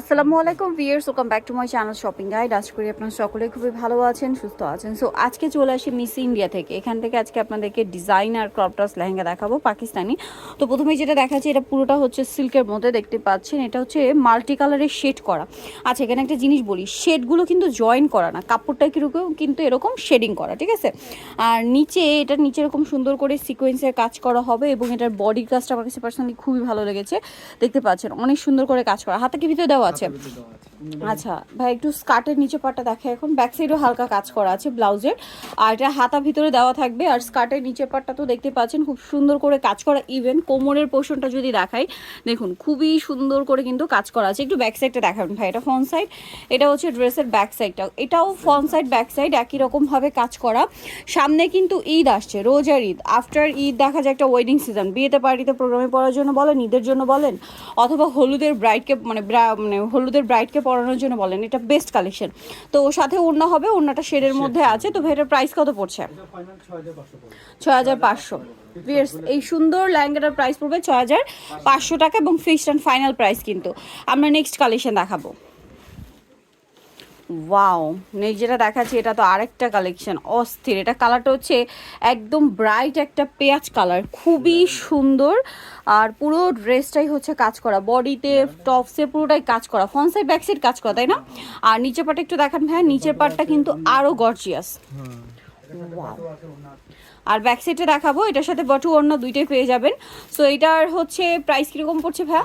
আসসালামু আলাইকুম viewers welcome back to my channel shopping guide আশা করি আপনারা সকলে খুবই ভালো আছেন, সুস্থ আছেন। সো আজকে চলে আসি মিস ইন্ডিয়া থেকে। এখান থেকে আজকে আপনাদেরকে ডিজাইন আর ক্রপটাস লেহেঙ্গা দেখাবো, পাকিস্তানি। তো প্রথমে যেটা দেখাচ্ছি, এটা পুরোটা হচ্ছে সিল্কের মধ্যে দেখতে পাচ্ছেন। এটা হচ্ছে মাল্টি কালারের শেড করা। আচ্ছা এখানে একটা জিনিস বলি শেডগুলো কিন্তু জয়েন করা না। কাপড়টা কীরকম, কিন্তু এরকম শেডিং করা, ঠিক আছে? আর নিচে, এটা নিচে এরকম সুন্দর করে সিকোয়েন্সের কাজ করা হবে এবং এটার বডির কাজটা আমার কাছে পার্সোনালি খুবই ভালো লেগেছে। দেখতে পাচ্ছেন, অনেক সুন্দর করে কাজ করা। হাতে কি ভিতরে দেওয়া আছে। আচ্ছা ভাই, একটু স্কার্টের নিচে পাটটা দেখে এখন। ব্যাক সাইডও হালকা কাজ করা আছে ব্লাউজের। আর এটা হাতা ভিতরে দেওয়া থাকবে। আর স্কার্টের নিচে পাটটা তো দেখতে পাচ্ছেন, খুব সুন্দর করে কাজ করা। ইভেন কোমরের পোর্শনটা যদি দেখাই, দেখুন, খুবই সুন্দর করে কিন্তু কাজ করা আছে। একটু ব্যাক সাইডটা দেখাবেন, ভাই, এটা ফ্রন্ট সাইড এটা হচ্ছে ড্রেসের ব্যাক সাইডটা এটাও ফ্রন্ট সাইড ব্যাক সাইড একই রকমভাবে কাজ করা। সামনে কিন্তু ঈদ আসছে, রোজার ঈদ। আফটার ঈদ দেখা যায় একটা ওয়েডিং সিজন বিয়েতে পার্টিতে প্রোগ্রামে পড়ার জন্য বলেন, ঈদের জন্য বলেন, অথবা হলুদের ব্রাইডকে মানে মানে হলুদের ব্রাইডকে পরানোর জন্য বলেন এটা বেস্ট কালেকশন তো সাথে ওড়না হবে ওড়নাটা শেডের মধ্যে আছে। তো ভাই এটার প্রাইস কত পড়ছে? ছয় হাজার পাঁচশো। এই সুন্দর ল্যাঙ্গাটার প্রাইস পড়বে ছয় হাজার পাঁচশো টাকা এবং ফিক্সড অ্যান্ড ফাইনাল প্রাইস কিন্তু। আমরা নেক্সট কালেকশন দেখাবো। ওয়াও নেক্সট যেটা দেখাচ্ছি এটা তো আরেকটা কালেকশন অস্থির। এটা কালারটা হচ্ছে একদম ব্রাইট একটা পেঁয়াজ কালার খুবই সুন্দর। আর পুরো ড্রেসটাই হচ্ছে কাজ করা বডিতে টপসে পুরোটাই কাজ করা ফ্রন্ট সাইড ব্যাক সাইড কাজ করা তাই না? আর নিচের পাটটা একটু দেখান হ্যাঁ নিচের পাটটা কিন্তু আরও গর্জিয়াস আর ব্যাক সাইডে দেখাবো এটার সাথে বটু অন্য দুইটাই পেয়ে যাবেন। সো এটার হচ্ছে প্রাইস কীরকম পড়ছে ভাইয়া?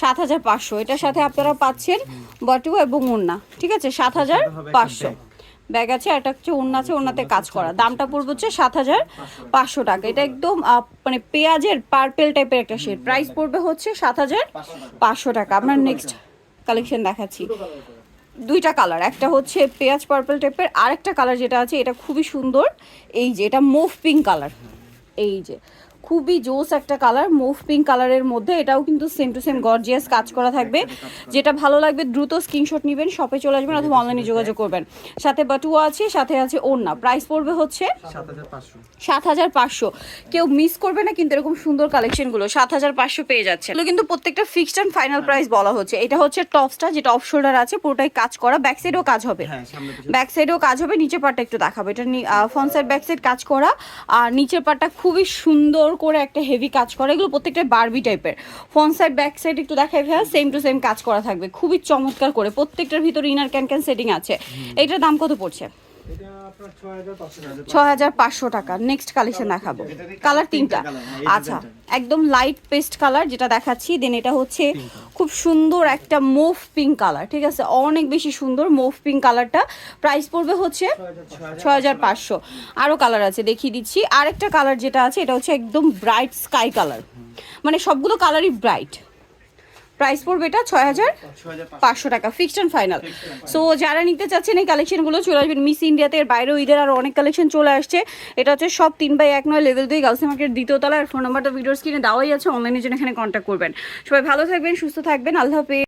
সাত হাজার পাঁচশো। এটার সাথে আপনারা পাচ্ছেন বটু এবং ওন্না ঠিক আছে? সাত হাজার পাঁচশো। ব্যাগ আছে একটা হচ্ছে ওন্না আছে ওন্নাতে কাজ করা। দামটা পড়বে হচ্ছে সাত হাজার পাঁচশো টাকা। এটা একদম মানে পেঁয়াজের পার্পেল টাইপের একটা শেড প্রাইস পড়বে হচ্ছে সাত হাজার পাঁচশো টাকা। আমরা নেক্সট কালেকশন দেখাচ্ছি। দুইটা কালার একটা হচ্ছে পেঁয়াজ পার্পল টাইপের আরেকটা কালার যেটা আছে, এটা খুবই সুন্দর, এই যে, এটা মুভ পিঙ্ক কালার এই যে। খুবই জোস একটা কালার মুভ পিঙ্ক কালারের মধ্যে। এটাও কিন্তু সেম টু সেম গর্জিয়াস কাজ করা থাকবে। যেটা ভালো লাগবে দ্রুত স্ক্রিনশট নেবেন শপে চলে আসবেন অথবা অনলাইনে যোগাযোগ করবেন। সাথে বাটুয়া আছে সাথে আছে ওড়না। প্রাইস পড়বে হচ্ছে সাত হাজার পাঁচশো। কেউ মিস করবে না কিন্তু এরকম সুন্দর কালেকশনগুলো সাত হাজার পাঁচশো পেয়ে যাচ্ছে। এগুলো কিন্তু প্রত্যেকটা ফিক্সড অ্যান্ড ফাইনাল প্রাইস বলা হচ্ছে। এটা হচ্ছে টপসটা যেটা অফ শোল্ডার আছে পুরোটাই কাজ করা। ব্যাক সাইডেও কাজ হবে। ব্যাক সাইডেও কাজ হবে নিচের পার্টটা একটু দেখাবো। এটা ফ্রন্ট সাইড ব্যাক সাইড কাজ করা। আর নিচের পার্টটা খুবই সুন্দর করে একটা হেভি কাজ করা এগুলো প্রত্যেকটা বারবি টাইপের ফ্রন্ট সাইড ব্যাক সাইড একটু দেখাই ভাইয়া সেম টু সেম কাজ করা থাকবে। খুবই চমৎকার করে প্রত্যেকটার ভিতরে ইনার ক্যান ক্যান সেটিং আছে। এটার দাম কত পড়ছে? ছ হাজার পাঁচশো টাকা। নেক্সট কালেকশন দেখাবো। কালার তিনটা। আচ্ছা একদম লাইট পেস্ট কালার যেটা দেখাচ্ছি দেন এটা হচ্ছে খুব সুন্দর একটা মুভ পিঙ্ক কালার ঠিক আছে? অনেক বেশি সুন্দর পিঙ্ক কালারটা প্রাইস পড়বে হচ্ছে হাজার পাঁচশো। আরও কালার আছে, দেখিয়ে দিচ্ছি। কালার যেটা আছে, এটা হচ্ছে একদম ব্রাইট স্কাই কালার মানে সবগুলো কালারই ব্রাইট প্রাইস পড়বে এটা ছয় হাজার পাঁচশো। টাকা ফিক্সড অ্যান্ড ফাইনাল সো যারা নিতে চাচ্ছেন এই কালেকশনগুলো চলে আসবেন মিস ইন্ডিয়াতে এর বাইরেও ঈদের আরও অনেক কালেকশন চলে আসছে। এটা হচ্ছে সব তিন বাই এক নয় লেভেল দুই গার্লস মার্কেট দ্বিতীয় তলা আর ফোন নাম্বারটা ভিডিও স্ক্রিনে দেওয়াই আছে। অনলাইনের জন্য এখানে কন্ট্যাক্ট করবেন। সবাই ভালো থাকবেন সুস্থ থাকবেন। আল্লাহ হাফেজ।